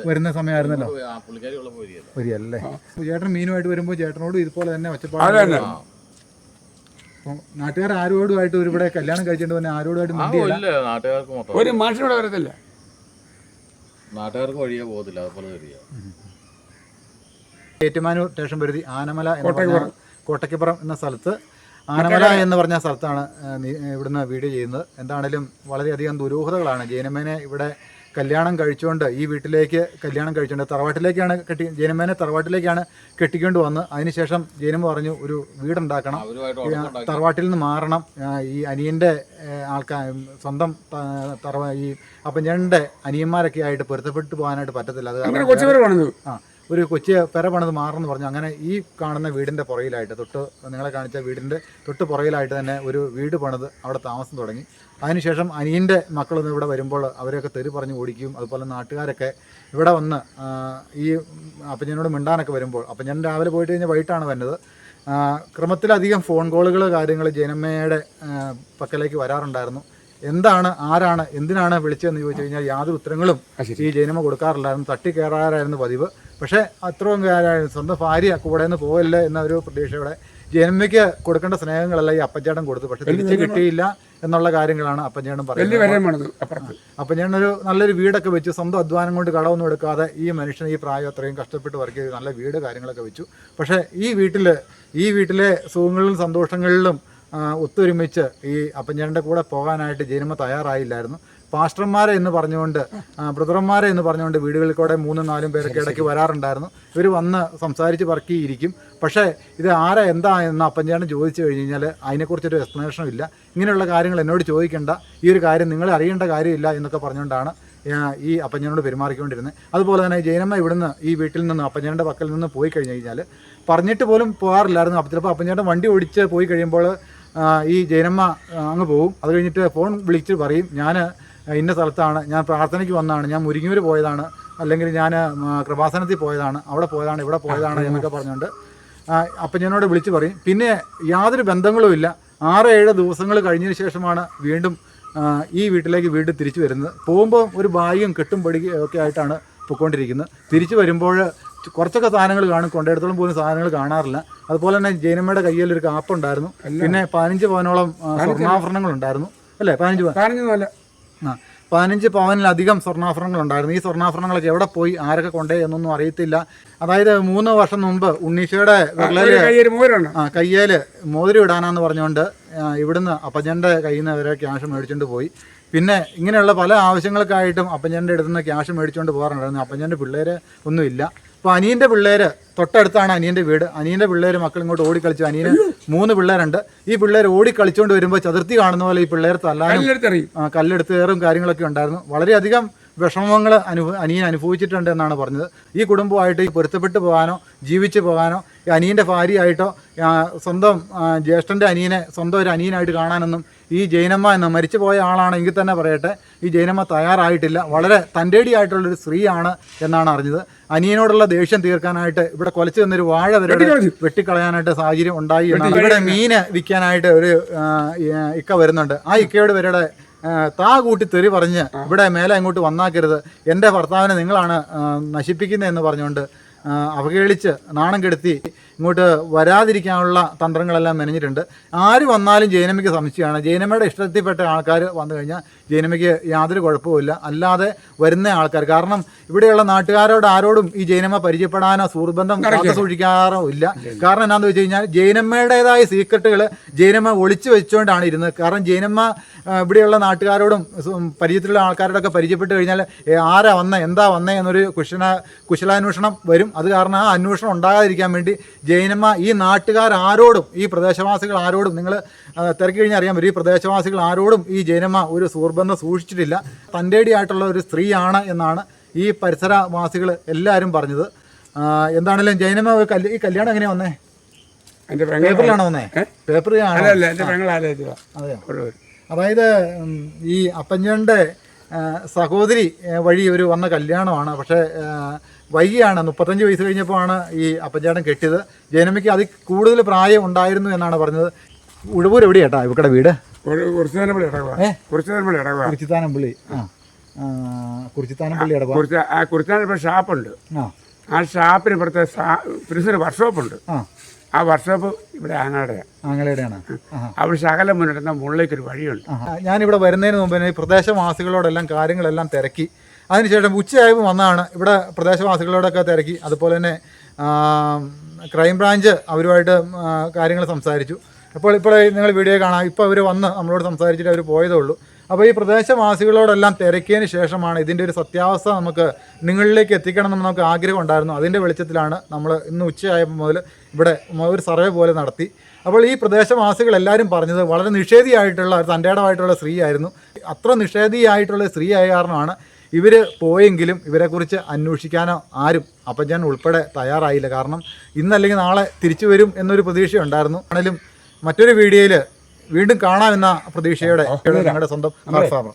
വരുന്ന സമയമായിരുന്നല്ലോ. ആ പുള്ളിക്കാരി ഉള്ളപ്പോൾ വരികയല്ലേ? ചേട്ടൻ മീനുമായിട്ട് വരുമ്പോൾ ചേട്ടനോട് ഇതുപോലെ തന്നെ ഒച്ചപ്പാട് നാട്ടുകാർ ആരോടുമായിട്ട് ഒരു ഇവിടെ കല്യാണം കഴിച്ചിട്ട് തന്നെ ആരോടുമായിട്ട് ഒരു മനുഷ്യനോട് വരത്തില്ല. നാട്ടുകാർക്ക് വഴിയേ പോകത്തില്ല അതുപോലെ ഏറ്റുമാനൂർ സ്റ്റേഷൻ പരിധി ആനമല കോട്ടയ്ക്കപ്പുറം എന്ന സ്ഥലത്ത്. ആനമല എന്ന് പറഞ്ഞ സ്ഥലത്താണ് ഇവിടുന്ന് വീഡിയോ ചെയ്യുന്നത്. എന്താണേലും വളരെയധികം ദുരൂഹതകളാണ്. ജൈനമേനെ ഇവിടെ കല്യാണം കഴിച്ചുകൊണ്ട് ഈ വീട്ടിലേക്ക് കല്യാണം കഴിച്ചുകൊണ്ട് തറവാട്ടിലേക്കാണ് കെട്ടി ജനമേനെ തറവാട്ടിലേക്കാണ് കെട്ടിക്കൊണ്ട് വന്ന്. അതിനുശേഷം ജനമ പറഞ്ഞു ഒരു വീടുണ്ടാക്കണം. തറവാട്ടിൽ നിന്ന് മാറണം. ഈ അനിയന്റെ ആൾക്കാർ സ്വന്തം തറവാ ഈ ഞണ്ടെ അനിയന്മാരൊക്കെ ആയിട്ട് പൊരുത്തപ്പെട്ടു പോകാനായിട്ട് പറ്റത്തില്ല. അത് കാരണം ആ ഒരു കൊച്ചി പെര പണിത് മാറണമെന്ന് പറഞ്ഞു. അങ്ങനെ ഈ കാണുന്ന വീടിന്റെ പുറകിലായിട്ട് തൊട്ട് നിങ്ങളെ കാണിച്ച വീടിന്റെ തൊട്ട് പുറകിലായിട്ട് തന്നെ ഒരു വീട് പണിത് അവിടെ താമസം തുടങ്ങി. അതിനുശേഷം അനിയന്റെ മക്കളൊന്നും ഇവിടെ വരുമ്പോൾ അവരെയൊക്കെ തെറി പറഞ്ഞ് ഓടിക്കും. അതുപോലെ നാട്ടുകാരൊക്കെ ഇവിടെ വന്ന് ഈ അപ്പഞ്ഞനോട് മിണ്ടാനൊക്കെ വരുമ്പോൾ അപ്പഞ്ഞൻ രാവിലെ പോയിട്ട് കഴിഞ്ഞാൽ വൈകിട്ടാണ് വരുന്നത്. ക്രമത്തിലധികം ഫോൺ കോളുകൾ കാര്യങ്ങൾ ജനമ്മയുടെ പക്കലേക്ക് വരാറുണ്ടായിരുന്നു. എന്താണ് ആരാണ് എന്തിനാണ് വിളിച്ചതെന്ന് ചോദിച്ചു കഴിഞ്ഞാൽ യാതൊരു ഉത്തരങ്ങളും ഈ ജൈനമ്മ കൊടുക്കാറില്ലായിരുന്നു. തട്ടി കയറാറായിരുന്നു പതിവ്. പക്ഷേ അത്രയും കാര്യമായിരുന്നു സ്വന്തം ഭാര്യ കൂടെ നിന്ന് പോകല്ലേ എന്ന ഒരു പ്രതീക്ഷയോടെ ജനമ്മയ്ക്ക് കൊടുക്കേണ്ട സ്നേഹങ്ങളല്ല ഈ അപ്പച്ചേട്ടൻ കൊടുത്തു പക്ഷെ തിരിച്ച് കിട്ടിയില്ല. എന്നുള്ള കാര്യങ്ങളാണ് അപ്പച്ചേട്ടൻ പറയുന്നത്. വരെയും പണിതു അപ്പുറത്ത്. അപ്പം ഞാനൊരു നല്ലൊരു വീടൊക്കെ വെച്ചു. സ്വന്തം അധ്വാനം കൊണ്ട് കടമൊന്നും എടുക്കാതെ ഈ മനുഷ്യൻ ഈ പ്രായം അത്രയും കഷ്ടപ്പെട്ട് വർക്ക് ചെയ്ത് നല്ല വീട് കാര്യങ്ങളൊക്കെ വെച്ചു. പക്ഷേ ഈ വീട്ടിൽ ഈ വീട്ടിലെ സുഖങ്ങളിലും സന്തോഷങ്ങളിലും ഒത്തൊരുമിച്ച് ഈ അപ്പഞ്ഞേടന്റെ കൂടെ പോകാനായിട്ട് ജനിമ തയ്യാറായില്ലായിരുന്നു. പാസ്റ്റർമാരെ എന്ന് പറഞ്ഞുകൊണ്ട് ബ്രദർമാരെ എന്ന് പറഞ്ഞുകൊണ്ട് വീടുകളിൽ കൂടെ മൂന്നും നാലും പേരൊക്കെ ഇടയ്ക്ക് വരാറുണ്ടായിരുന്നു. ഇവർ വന്ന് സംസാരിച്ച് വർക്കിയിരിക്കും പക്ഷേ ഇത് ആരാ എന്താ എന്ന് അപ്പഞ്ചേട്ടൻ ചോദിച്ചു കഴിഞ്ഞ് കഴിഞ്ഞാൽ അതിനെക്കുറിച്ചൊരു എക്സ്പ്ലനേഷനും ഇല്ല. ഇങ്ങനെയുള്ള കാര്യങ്ങൾ എന്നോട് ചോദിക്കേണ്ട. ഈ ഒരു കാര്യം നിങ്ങളെ അറിയേണ്ട കാര്യമില്ല എന്നൊക്കെ പറഞ്ഞുകൊണ്ടാണ് ഈ അപ്പഞ്ഞനോട് പെരുമാറിക്കൊണ്ടിരുന്നത്. അതുപോലെ തന്നെ ജൈനമ്മ ഇവിടുന്ന് ഈ വീട്ടിൽ നിന്ന് അപ്പഞ്ഞേന്റെ പക്കൽ നിന്ന് പോയി കഴിഞ്ഞ് കഴിഞ്ഞാൽ പറഞ്ഞിട്ട് പോലും പോകാറില്ലായിരുന്നു. അപ്പം ചിലപ്പോൾ അപ്പഞ്ഞേട്ടൻ വണ്ടി ഓടിച്ച് പോയി കഴിയുമ്പോൾ ഈ ജൈനമ്മ ആ, അങ്ങ് പോകും അത് കഴിഞ്ഞിട്ട് ഫോൺ വിളിച്ച് പറയും. ഞാൻ ഇന്ന സ്ഥലത്താണ്. ഞാൻ പ്രാർത്ഥനയ്ക്ക് വന്നതാണ് ഞാൻ മുരിങ്ങൂർ പോയതാണ്. അല്ലെങ്കിൽ ഞാൻ കൃപാസനത്തിൽ പോയതാണ്. അവിടെ പോയതാണ് ഇവിടെ പോയതാണ് എന്നൊക്കെ പറഞ്ഞുകൊണ്ട് അപ്പം ഞാനോട് വിളിച്ച് പറയും. പിന്നെ യാതൊരു ബന്ധങ്ങളും ഇല്ല. ആറ് ഏഴ് ദിവസങ്ങൾ കഴിഞ്ഞതിന് ശേഷമാണ് വീണ്ടും ഈ വീട്ടിലേക്ക് വീട് തിരിച്ചു വരുന്നത്. പോകുമ്പോൾ ഒരു ബാഗും കെട്ടും പടിയും ഒക്കെ ആയിട്ടാണ് പൊയ്ക്കൊണ്ടിരിക്കുന്നത് തിരിച്ചു വരുമ്പോൾ കുറച്ചൊക്കെ സാധനങ്ങൾ കാണും. കൊണ്ടെടുത്തോളം പോകുന്ന സാധനങ്ങൾ കാണാറില്ല. അതുപോലെ തന്നെ ജൈനമ്മയുടെ കയ്യിൽ ഒരു കാപ്പുണ്ടായിരുന്നു. പിന്നെ പതിനഞ്ച് പവനോളം സ്വർണാഭരണങ്ങൾ ഉണ്ടായിരുന്നു. അല്ലേ? പതിനഞ്ച് പവൻ. പതിനഞ്ച് പവനിലധികം സ്വർണാഭരണങ്ങൾ ഉണ്ടായിരുന്നു ഈ സ്വർണാഭരണങ്ങളൊക്കെ എവിടെ പോയി? ആരൊക്കെ കൊണ്ടേ എന്നൊന്നും അറിയത്തില്ല. അതായത് മൂന്ന് വർഷം മുമ്പ് ഉണ്ണീഷയുടെ വിരലിൽ ആ കയ്യേൽ മോതിരം ഇടാനാന്ന് പറഞ്ഞുകൊണ്ട് ഇവിടുന്ന് അപ്പച്ചന്റെ കയ്യിൽ നിന്ന് വരെ ക്യാഷ് മേടിച്ചുകൊണ്ട് പോയി. പിന്നെ ഇങ്ങനെയുള്ള പല ആവശ്യങ്ങൾക്കായിട്ടും അപ്പച്ചന്റെ അടുത്തുനിന്ന് ക്യാഷ് മേടിച്ചുകൊണ്ട് പോകാറുണ്ടായിരുന്നു. അപ്പച്ചന്റെ പിള്ളേർ ഒന്നുമില്ല. അപ്പോൾ അനിയന്റെ പിള്ളേര് തൊട്ടടുത്താണ് അനിയന്റെ വീട്. അനിയന്റെ പിള്ളേര് മക്കൾ ഇങ്ങോട്ട് ഓടിക്കളിച്ചു. അനിയന് മൂന്ന് പിള്ളേരുണ്ട്. ഈ പിള്ളേർ ഓടിക്കളിച്ചുകൊണ്ട് വരുമ്പോൾ ചതുർത്ഥി കാണുന്ന പോലെ ഈ പിള്ളേർ തല്ലാനും കല്ലെടുത്തെറിയും ആ, കല്ലെടുത്ത് കയറും കാര്യങ്ങളൊക്കെ ഉണ്ടായിരുന്നു. വളരെയധികം വിഷമങ്ങൾ അനുഭവ അനിയൻ അനുഭവിച്ചിട്ടുണ്ട് എന്നാണ് പറഞ്ഞത്. ഈ കുടുംബമായിട്ട് ഈ പൊരുത്തപ്പെട്ട് പോകാനോ ജീവിച്ച് പോകാനോ അനിയന്റെ ഭാര്യയായിട്ടോ സ്വന്തം ജ്യേഷ്ഠന്റെ അനിയനെ സ്വന്തം ഒരു അനിയനായിട്ട് കാണാനൊന്നും ഈ ജൈനമ്മ എന്ന മരിച്ചു പോയ ആളാണെങ്കിൽ തന്നെ പറയട്ടെ ഈ ജൈനമ്മ തയ്യാറായിട്ടില്ല. വളരെ തന്റെടിയായിട്ടുള്ളൊരു സ്ത്രീയാണ് എന്നാണ് അറിഞ്ഞത്. അനിയനോടുള്ള ദേഷ്യം തീർക്കാനായിട്ട് ഇവിടെ കൊലച്ചു തന്നൊരു വാഴ വരെ വെട്ടിക്കളയാനായിട്ട് സാഹചര്യം ഉണ്ടായി എന്നാണ്. ഇവിടെ മീന് വിൽക്കാനായിട്ട് ഒരു ഇക്ക വരുന്നുണ്ട്. ആ ഇക്കയോട് ഇവരുടെ ആ, താ കൂട്ടി തെറി പറഞ്ഞ് ഇവിടെ മേലെ അങ്ങോട്ട് വന്നാക്കരുത്. എന്റെ ഭർത്താവിനെ നിങ്ങളാണ് നശിപ്പിക്കുന്നത് നശിപ്പിക്കുന്നതെന്ന് പറഞ്ഞുകൊണ്ട് അവഹേളിച്ച് നാണം കെടുത്തി ഇങ്ങോട്ട് വരാതിരിക്കാനുള്ള തന്ത്രങ്ങളെല്ലാം മെനഞ്ഞിട്ടുണ്ട്. ആര് വന്നാലും ജൈനമ്മയ്ക്ക് സംശയമാണ്. ജയനമ്മയുടെ ഇഷ്ടത്തിൽപ്പെട്ട ആൾക്കാർ വന്നു കഴിഞ്ഞാൽ ജൈനമ്മയ്ക്ക് യാതൊരു കുഴപ്പവുമില്ല. അല്ലാതെ വരുന്ന ആൾക്കാർ കാരണം ഇവിടെയുള്ള നാട്ടുകാരോട് ആരോടും ഈ ജയനമ്മ പരിചയപ്പെടാനോ സുഹൃബന്ധം കാത്തു സൂക്ഷിക്കാറോ ഇല്ല. കാരണം എന്താണെന്ന് വെച്ച് കഴിഞ്ഞാൽ ജൈനമ്മയുടേതായ സീക്രട്ടുകൾ ജയനമ്മ ഒളിച്ചു വെച്ചുകൊണ്ടാണ് ഇരുന്നത്. കാരണം ജയനമ്മ ഇവിടെയുള്ള നാട്ടുകാരോടും പരിചയത്തിലുള്ള ആൾക്കാരോടൊക്കെ പരിചയപ്പെട്ട് കഴിഞ്ഞാൽ ആരാ വന്നേ എന്താ വന്നേ എന്നൊരു കുശല കുശലാന്വേഷണം വരും. അത് കാരണം ആ അന്വേഷണം ഉണ്ടാകാതിരിക്കാൻ വേണ്ടി ജൈനമ്മ ഈ നാട്ടുകാർ ആരോടും ഈ പ്രദേശവാസികൾ ആരോടും നിങ്ങൾ തിരക്കി കഴിഞ്ഞാൽ അറിയാൻ പറ്റും. ഈ പ്രദേശവാസികൾ ആരോടും ഈ ജൈനമ്മ ഒരു സൂർബന്ധം സൂക്ഷിച്ചിട്ടില്ല. തന്റെടിയായിട്ടുള്ള ഒരു സ്ത്രീയാണ് എന്നാണ് ഈ പരിസരവാസികൾ എല്ലാവരും പറഞ്ഞത്. എന്താണെങ്കിലും ജൈനമ്മ ഒരു കല്യ- ഈ കല്യാണം എങ്ങനെയാ വന്നേ? എന്റെ പേപ്പറിലാണോ വന്നേ? പേപ്പർ പേപ്പറിലാണോ? അതെയോ. അതായത് ഈ അപ്പഞ്ഞന്റെ സഹോദരി വഴി ഒരു വന്ന കല്യാണമാണ്. പക്ഷേ വൈകിയാണ്. മുപ്പത്തഞ്ച് വയസ്സ് കഴിഞ്ഞപ്പോഴാണ് ഈ അപ്പഞ്ചേട്ടൻ കെട്ടിയത്. ജനമിക്ക് അതിൽ കൂടുതൽ പ്രായം ഉണ്ടായിരുന്നു എന്നാണ് പറഞ്ഞത്. ഉഴവൂർ എവിടെയാട്ടാ ഇവക്കടെ വീട്? ഒരു കുറിച്ചിത്താനപ്പള്ളി ആ. കുറിച്ചിത്താനപ്പള്ളി ഷാപ്പുണ്ട്. ആ. ഷാപ്പിന് ഇവിടുത്തെ പ്രിൻസിന് വർക്ക്ഷോപ്പുണ്ട്. ആ. വർക്ക്ഷോപ്പ് ഇവിടെ ആങ്ങാടെയാണ് ആങ്ങളയുടെയാണ് അവിടെ ശകലം മുന്നിടുന്ന മുകളിലേക്കൊരു വഴിയുണ്ട്. ആ, ഞാനിവിടെ വരുന്നതിന് മുമ്പ് പ്രദേശവാസികളോടെല്ലാം കാര്യങ്ങളെല്ലാം തിരക്കി. അതിനുശേഷം ഉച്ചയായപ്പോൾ വന്നാണ് ഇവിടെ പ്രദേശവാസികളോടൊക്കെ തിരക്കി. അതുപോലെ തന്നെ ക്രൈംബ്രാഞ്ച് അവരുമായിട്ട് കാര്യങ്ങൾ സംസാരിച്ചു. അപ്പോൾ ഇപ്പോൾ നിങ്ങൾ വീഡിയോ കാണാം. ഇപ്പോൾ അവർ വന്ന് നമ്മളോട് സംസാരിച്ചിട്ട് അവർ പോയതേ ഉള്ളൂ. അപ്പോൾ ഈ പ്രദേശവാസികളോടെല്ലാം തിരക്കിയതിന് ശേഷമാണ് ഇതിന്റെ ഒരു സത്യാവസ്ഥ നമുക്ക് നിങ്ങളിലേക്ക് എത്തിക്കണം എന്ന് നമുക്ക് ആഗ്രഹം ഉണ്ടായിരുന്നു. അതിന്റെ വെളിച്ചത്തിലാണ് നമ്മൾ ഇന്ന് ഉച്ചയായപ്പോൾ മുതൽ ഇവിടെ ഒരു സർവേ പോലെ നടത്തി. അപ്പോൾ ഈ പ്രദേശവാസികൾ എല്ലാവരും പറഞ്ഞത് വളരെ നിഷേധിയായിട്ടുള്ള ഒരു തന്റെടമായിട്ടുള്ള സ്ത്രീ ആയിരുന്നു. അത്ര നിഷേധിയായിട്ടുള്ള സ്ത്രീ ആയ കാരണമാണ് ഇവർ പോയെങ്കിലും ഇവരെക്കുറിച്ച് അന്വേഷിക്കാനോ ആരും അപ്പജൻ ഉൾപ്പെടെ തയ്യാറായില്ല. കാരണം ഇന്നല്ലെങ്കിൽ നാളെ തിരിച്ചു വരും എന്നൊരു പ്രതീക്ഷയുണ്ടായിരുന്നു. ആണെങ്കിലും മറ്റൊരു വീഡിയോയിൽ വീണ്ടും കാണാമെന്ന പ്രതീക്ഷയോടെ ഞങ്ങളുടെ സ്വന്തം ഫാമർ